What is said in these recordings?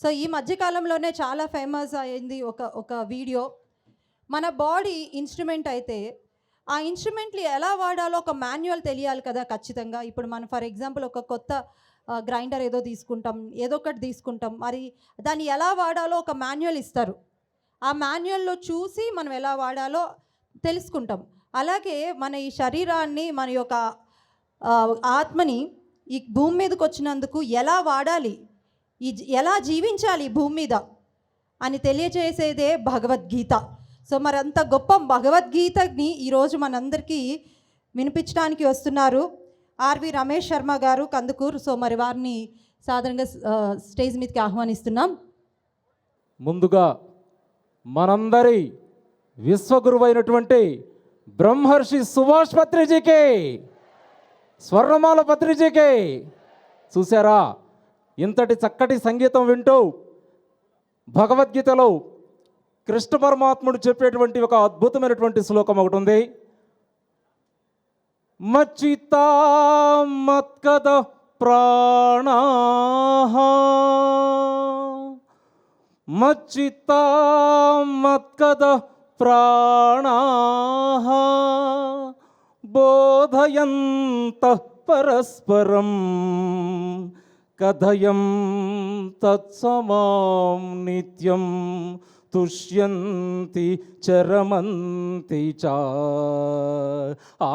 So ఈ మధ్యకాలంలోనే చాలా famous అయింది ఒక ఒక వీడియో. మన బాడీ ఇన్స్ట్రుమెంట్ అయితే ఆ ఇన్స్ట్రుమెంట్లు ఎలా వాడాలో ఒక మాన్యువల్ తెలియాలి కదా ఖచ్చితంగా. ఇప్పుడు మనం ఫర్ ఎగ్జాంపుల్ ఒక కొత్త గ్రైండర్ ఏదో తీసుకుంటాం ఏదో ఒకటి తీసుకుంటాం. మరి దాన్ని ఎలా వాడాలో ఒక మాన్యువల్ ఇస్తారు. ఆ మాన్యువల్లో చూసి మనం ఎలా వాడాలో తెలుసుకుంటాం. అలాగే మన ఈ శరీరాన్ని మన యొక్క ఆత్మని ఈ భూమి మీదకి వచ్చినందుకు ఎలా వాడాలి ఈ ఎలా జీవించాలి భూమి మీద? అని తెలియజేసేదే భగవద్గీత. సో మరి అంత గొప్ప భగవద్గీతని ఈరోజు మనందరికీ వినిపించడానికి వస్తున్నారు ఆర్వి రమేష్ శర్మ గారు కందుకూరు. సో మరి వారిని సాధారణంగా స్టేజ్ మీదకి ఆహ్వానిస్తున్నాం. ముందుగా మనందరి విశ్వగురువైనటువంటి బ్రహ్మర్షి సుభాష్ పత్రిజీకి స్వర్ణమాల పత్రిజీకి చూసారా ఇంతటి చక్కటి సంగీతం వింటూ భగవద్గీతలో కృష్ణ పరమాత్ముడు చెప్పేటువంటి ఒక అద్భుతమైనటువంటి శ్లోకం ఒకటి ఉంది. మచ్చితా మత్కద ప్రాణా. మచ్చితా మత్కద ప్రాణా. బోధయంత పరస్పరం కథయం తత్సమాం నిత్యం తుష్యంతి చరమంతి చ. ఆ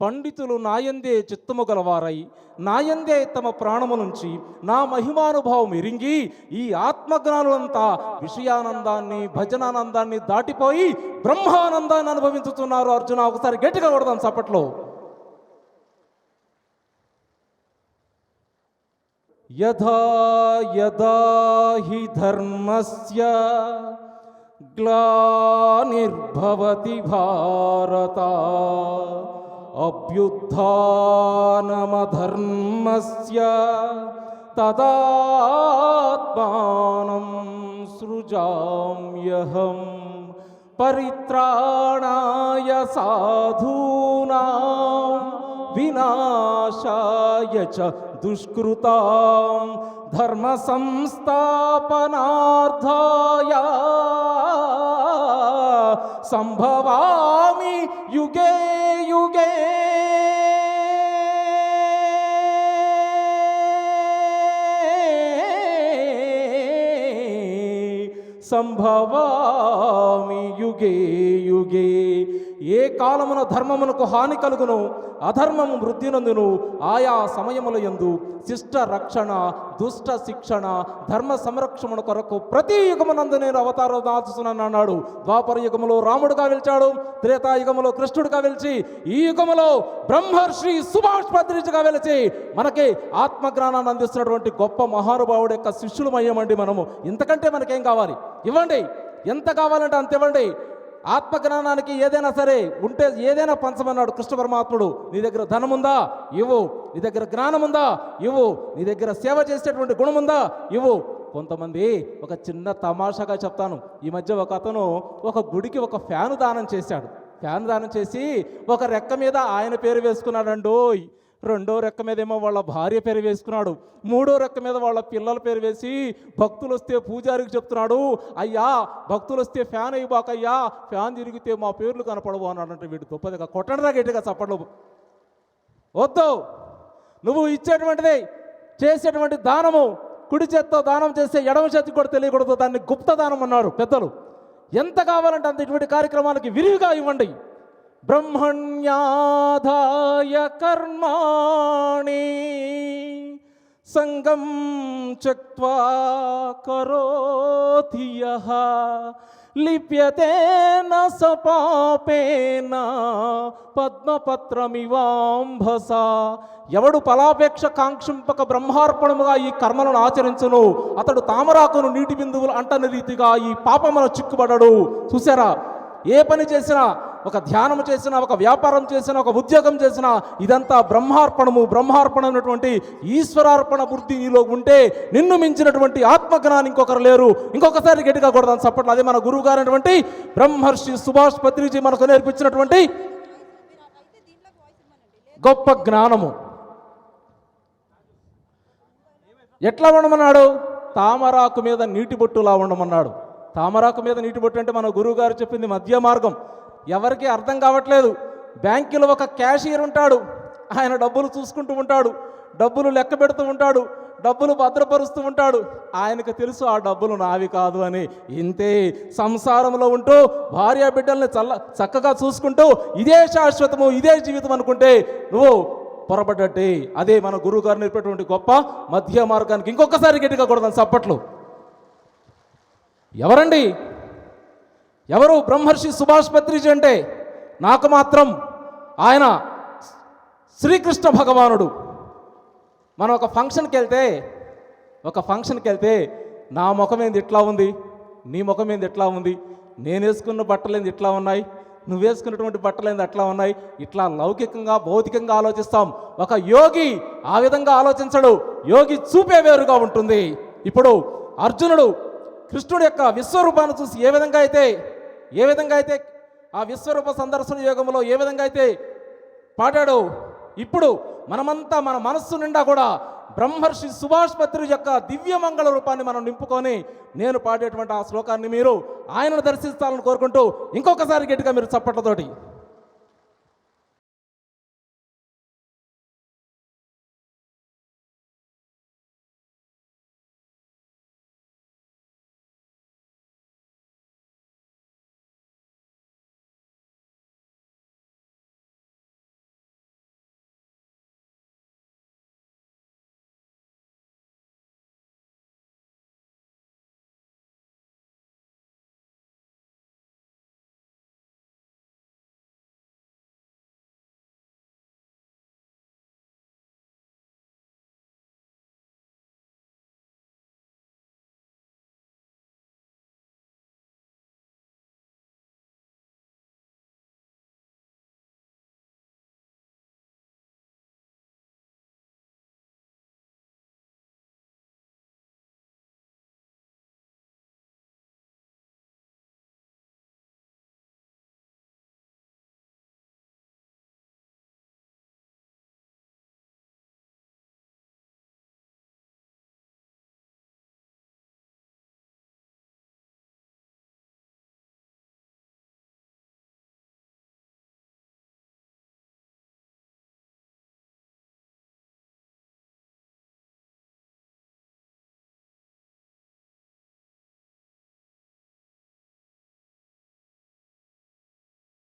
పండితులు నాయందే చిత్తము గలవారై నాయందే తమ ప్రాణము నుంచి నా మహిమానుభావం ఎరింగి ఈ ఆత్మజ్ఞానులంతా విషయానందాన్ని భజనానందాన్ని దాటిపోయి బ్రహ్మానందాన్ని అనుభవించుతున్నారు. అర్జున ఒకసారి గట్టిగా కొడదాం చప్పట్లో. యథా యదా హి ధర్మస్య గ్లానిర్భవతి భారత. अभ्युत्थानमधर्मस्य तदात्मानं सृजाम्यहं परित्राणाय साधूनां विनाशाय च दुष्कृतां धर्मसंस्थापनार्थाय సంస్థాపనార్థాయ సంభవామి యుగే యుగే సంభవామి యుగే యుగే ఏ కాలమున ధర్మమునకు హాని కలుగును అధర్మము వృద్ధినందును ఆయా సమయముల యందు శిష్ట రక్షణ దుష్ట శిక్షణ ధర్మ సంరక్షణ కొరకు ప్రతి యుగమునందు నేను అవతారం దాచుతున్నాను అన్నాడు. ద్వాపర యుగములో రాముడుగా వెలిచాడు త్రేతాయుగములో కృష్ణుడుగా వెలిచి ఈ యుగములో బ్రహ్మర్షి సుభాష్ పత్రిజగా వెలిచి మనకి ఆత్మజ్ఞానాన్ని అందిస్తున్నటువంటి గొప్ప మహానుభావుడు యొక్క శిష్యులమయ్యమండి మనము. ఇంతకంటే మనకేం కావాలి? ఇవ్వండి. ఎంత కావాలంటే అంత ఇవ్వండి ఆత్మజ్ఞానానికి ఏదైనా సరే ఉంటే ఏదైనా పంచమన్నాడు కృష్ణ పరమాత్ముడు నీ దగ్గర ధనం ఉందా ఇవ్వు. నీ దగ్గర జ్ఞానం ఉందా ఇవ్వు. నీ దగ్గర సేవ చేసేటువంటి గుణముందా? ఉందా ఇవ్వు. కొంతమంది ఒక చిన్న తమాషాగా చెప్తాను. ఈ మధ్య ఒక అతను ఒక గుడికి ఒక ఫ్యాను దానం చేశాడు. ఫ్యాన్ దానం చేసి ఒక రెక్క మీద ఆయన పేరు వేసుకున్నాడండోయ్. రెండో రెక్క మీద ఏమో వాళ్ళ భార్య పేరు వేసుకున్నాడు. మూడో రెక్క మీద వాళ్ళ పిల్లల పేరు వేసి భక్తులు వస్తే పూజారికి చెప్తున్నాడు అయ్యా భక్తులు వస్తే ఫ్యాన్ అయ్యాకయ్యా ఫ్యాన్ తిరిగితే మా పేర్లు కనపడవు అన్నాడంటే వీడు గొప్పదిగా కొట్టడరా గట్టిగా చప్పట్లు. వద్దు. నువ్వు ఇచ్చేటువంటిది చేసేటువంటి దానము కుడి చేత్తో దానం చేస్తే ఎడమ చేతికి కూడా తెలియకూడదు దాన్ని గుప్త దానం అన్నారు పెద్దలు. ఎంత కావాలంటే అంత ఇటువంటి కార్యక్రమాలకి విరివిగా ఇవ్వండి. బ్రహ్మణ్యాధాయ కర్మాణి సంగం చక్వా కరోతి యః. లిప్యతే న స పద్మపత్రమివాంభస. ఎవడు ఫలాపేక్ష కాంక్షింపక బ్రహ్మార్పణముగా ఈ కర్మలను ఆచరించును అతడు తామరాకును నీటి బిందువులు అంటని రీతిగా ఈ పాపమున చిక్కుబడడు. చూసారా ఏ పని చేసినా ఒక ధ్యానం చేసిన ఒక వ్యాపారం చేసిన ఒక ఉద్యోగం చేసిన ఇదంతా బ్రహ్మార్పణము. బ్రహ్మార్పణమైనటువంటి ఈశ్వరార్పణ బుద్ధి నీలో ఉంటే నిన్ను మించినటువంటి ఆత్మజ్ఞానం ఇంకొకరు లేరు. ఇంకొకసారి గట్టిగా కొడదాం చప్పట్లు. అదే మన గురువు గారైనటువంటి బ్రహ్మర్షి సుభాష్ పత్రిజీ మనకు నేర్పించినటువంటి గొప్ప జ్ఞానము. ఎట్లా ఉండమన్నాడు తామరాకు మీద నీటి బొట్టులా ఉండమన్నాడు తామరాకు మీద నీటి బొట్టు అంటే మన గురువుగారు చెప్పింది మధ్య మార్గం. ఎవరికి అర్థం కావట్లేదు. బ్యాంకులో ఒక క్యాషియర్ ఉంటాడు. ఆయన డబ్బులు చూసుకుంటూ ఉంటాడు. డబ్బులు లెక్క పెడుతూ ఉంటాడు. డబ్బులు భద్రపరుస్తూ ఉంటాడు. ఆయనకు తెలుసు ఆ డబ్బులు నావి కాదు అని. ఇంతే సంసారంలో ఉంటూ భార్య బిడ్డల్ని చల్ల చక్కగా చూసుకుంటూ ఇదే శాశ్వతము ఇదే జీవితం అనుకుంటే నువ్వు పొరపడ్డట్టే. అదే మన గురువు గారు నేర్పేటువంటి గొప్ప మధ్య మార్గానికి ఇంకొకసారి గట్టిగా కొడదాం చప్పట్లు. ఎవరండి? ఎవరు బ్రహ్మర్షి సుభాష్ పత్రిజీ అంటే? నాకు మాత్రం ఆయన శ్రీకృష్ణ భగవానుడు. మనం ఒక ఫంక్షన్కి వెళ్తే ఒక ఫంక్షన్కి వెళ్తే నా ముఖం ఏంది ఇట్లా ఉంది? నీ ముఖం ఏంది ఎట్లా ఉంది? నేను వేసుకున్న బట్టలు ఏంది ఇట్లా ఉన్నాయి? నువ్వు వేసుకున్నటువంటి బట్టలు ఏంది అట్లా ఉన్నాయి? ఇట్లా లౌకికంగా భౌతికంగా ఆలోచిస్తాం. ఒక యోగి ఆ విధంగా ఆలోచించడు. యోగి చూపే వేరుగా ఉంటుంది. ఇప్పుడు అర్జునుడు కృష్ణుడి యొక్క విశ్వరూపాన్ని చూసి ఏ విధంగా అయితే ఏ విధంగా అయితే ఆ విశ్వరూప సందర్శన యోగంలో ఏ విధంగా అయితే పాడాడు ఇప్పుడు మనమంతా మన మనస్సు నిండా కూడా బ్రహ్మర్షి సుభాష్ పత్రి యొక్క దివ్యమంగళ రూపాన్ని మనం నింపుకొని నేను పాడేటువంటి ఆ శ్లోకాన్ని మీరు ఆయనను దర్శిస్తాలని కోరుకుంటూ ఇంకొకసారి గట్టిగా మీరు చప్పట్లతోటి.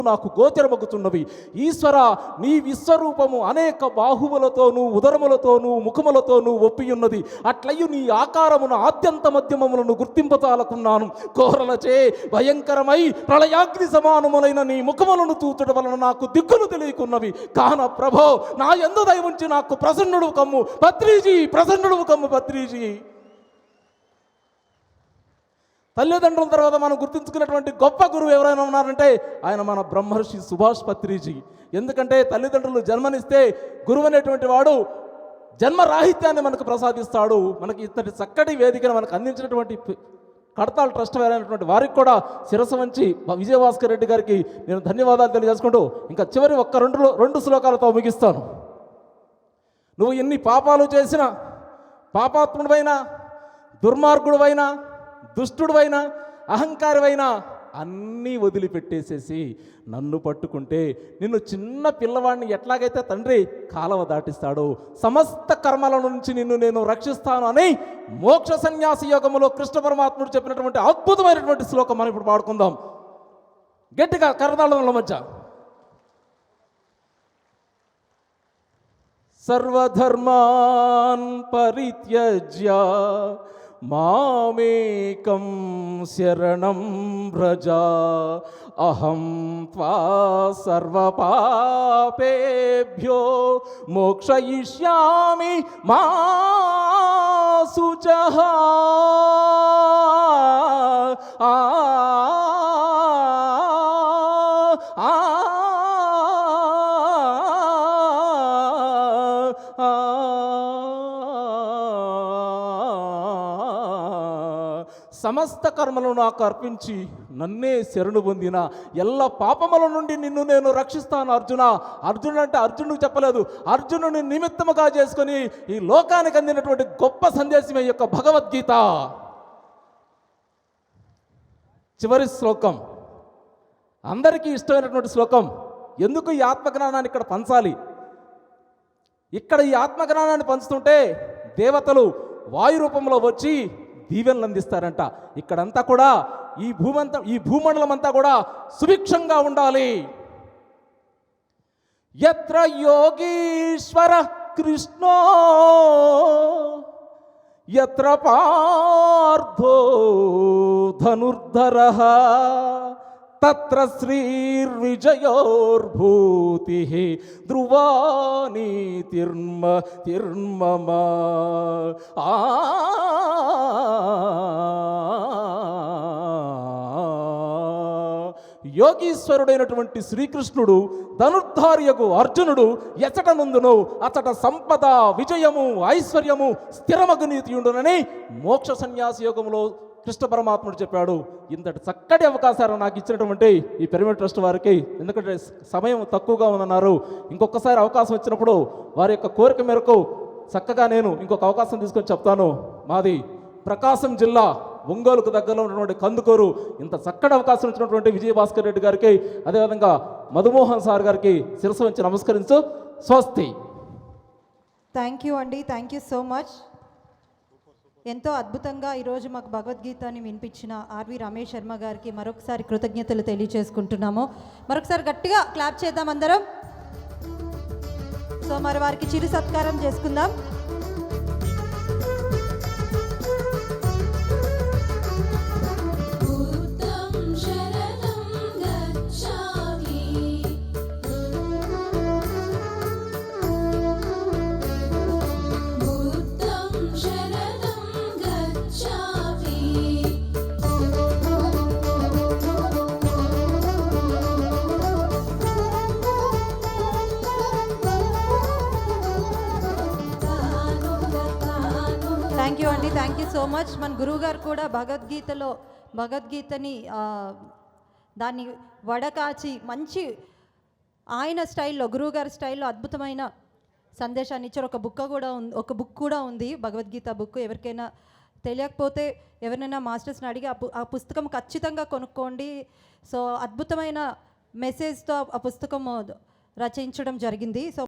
నాకు గోచరమగుతున్నవి. ఈశ్వర నీ విశ్వరూపము అనేక బాహువులతోనూ ఉదరములతోనూ ముఖములతోనూ ఒప్పియున్నది. అట్లయ్యు నీ ఆకారమున ఆద్యంత మధ్యమములను గుర్తింపతాలకున్నాను కోరలచే భయంకరమై ప్రళయాగ్ని సమానములైన నీ ముఖములను తూచడం వలన నాకు దిక్కులు తెలియకున్నవి. కాన ప్రభో నా ఎందు దయవుంచి నాకు ప్రసన్నుడు కమ్ము. పత్రిజీ ప్రసన్నుడు కమ్ము పత్రిజీ. తల్లిదండ్రుల తర్వాత మనం గుర్తుంచుకున్నటువంటి గొప్ప గురువు ఎవరైనా ఉన్నారంటే ఆయన మన బ్రహ్మర్షి సుభాష్ పత్రిజీ. ఎందుకంటే తల్లిదండ్రులు జన్మనిస్తే గురువు అనేటువంటి వాడు జన్మ రాహిత్యాన్ని మనకు ప్రసాదిస్తాడు. మనకి ఇంతటి చక్కటి వేదికను మనకు అందించినటువంటి కడతాలు ట్రస్ట్ వారైనటువంటి వారికి కూడా శిరస వంచి విజయభాస్కర్ రెడ్డి గారికి నేను ధన్యవాదాలు తెలియజేసుకుంటూ ఇంకా చివరి ఒక్క రెండు రెండు శ్లోకాలతో ముగిస్తాను. నువ్వు ఎన్ని పాపాలు చేసినా పాపాత్ముడివైనా దుర్మార్గుడువైనా దుష్టుడువైనా అహంకారమైనా అన్నీ వదిలిపెట్టేసేసి నన్ను పట్టుకుంటే నిన్ను చిన్న పిల్లవాడిని ఎట్లాగైతే తండ్రి కాలవ దాటిస్తాడో సమస్త కర్మల నుంచి నిన్ను నేను రక్షిస్తాను అని మోక్ష సన్యాసి యోగములో కృష్ణ పరమాత్ముడు చెప్పినటువంటి అద్భుతమైనటువంటి శ్లోకం మనం ఇప్పుడు పాడుకుందాం. గట్టిగా కరదాళముల మధ్య. సర్వధర్మాన్ పరిత్యజ్య మామేకం శరణం వ్రజ అహం త్వా సర్వపాపేభ్యో మోక్షయిష్యామి మా శుచ సమస్త కర్మలను నాకు అర్పించి నన్నే శరణు పొందిన ఎల్ల పాపముల నుండి నిన్ను నేను రక్షిస్తాను అర్జున. అర్జునుడు అంటే అర్జునుడు చెప్పలేదు. అర్జునుని నిమిత్తముగా చేసుకొని ఈ లోకానికి అందినటువంటి గొప్ప సందేశమే ఈ యొక్క భగవద్గీత. చివరి శ్లోకం. అందరికీ ఇష్టమైనటువంటి శ్లోకం. ఎందుకు ఈ ఆత్మజ్ఞానాన్ని ఇక్కడ పంచాలి? ఇక్కడ ఈ ఆత్మజ్ఞానాన్ని పంచుతుంటే దేవతలు వాయు రూపంలో వచ్చి దీవెనలు అందిస్తారంట. ఇక్కడంతా కూడా ఈ భూమంతా ఈ భూమండలం అంతా కూడా సుభిక్షంగా ఉండాలి. ఎత్ర యోగీశ్వర కృష్ణో ఎత్ర పార్థో ధనుర్ధర. తత్ర శ్రీర్విజయోర్భూతి ధ్రువానీ తిర్మ తిర్మమ. ఆ. యోగీశ్వరుడైనటువంటి శ్రీకృష్ణుడు ధనుర్ధార్యకు అర్జునుడు ఎచట నుందును అచట సంపద విజయము ఐశ్వర్యము స్థిరమగు నీతియుండునని మోక్ష సన్యాస యోగంలో కృష్ణ పరమాత్ముడు చెప్పాడు ఇంతటి చక్కటి అవకాశాలు నాకు ఇచ్చినటువంటి ఈ పిరమిడ్ ట్రస్ట్ వారికి ఎందుకంటే సమయం తక్కువగా ఉందన్నారు. ఇంకొకసారి అవకాశం వచ్చినప్పుడు వారి యొక్క కోరిక మేరకు చక్కగా నేను ఇంకొక అవకాశం తీసుకొని చెప్తాను. మాది ప్రకాశం జిల్లా ఒంగోలుకు దగ్గరలో ఉన్నటువంటి కందుకూరు. ఇంత చక్కటి అవకాశం ఇచ్చినటువంటి విజయభాస్కర్ రెడ్డి గారికి అదేవిధంగా మధుమోహన్ సార్ గారికి శిరస్సు వంచి నమస్కరించు. స్వస్తి. థ్యాంక్ యూ అండి థ్యాంక్ యూ సో మచ్ ఎంతో అద్భుతంగా ఈరోజు మాకు భగవద్గీతని వినిపించిన ఆర్వి రమేష్ శర్మ గారికి మరొకసారి కృతజ్ఞతలు తెలియజేసుకుంటున్నాము. మరొకసారి గట్టిగా క్లాప్ చేద్దాం అందరం. సో మరి వారికి చిరు సత్కారం చేసుకుందాం. మచ్ మన గురువు గారు కూడా భగవద్గీతలో భగవద్గీతని దాన్ని వడకాచి మంచి ఆయన స్టైల్లో గురువు గారి స్టైల్లో అద్భుతమైన సందేశాన్ని ఇచ్చారు. ఒక బుక్ కూడా ఉంది ఒక బుక్ కూడా ఉంది భగవద్గీత బుక్. ఎవరికైనా తెలియకపోతే ఎవరైనా మాస్టర్స్ని అడిగి ఆ ఆ పుస్తకం ఖచ్చితంగా కొనుక్కోండి. సో అద్భుతమైన మెసేజ్తో ఆ పుస్తకం రచయించడం జరిగింది. సో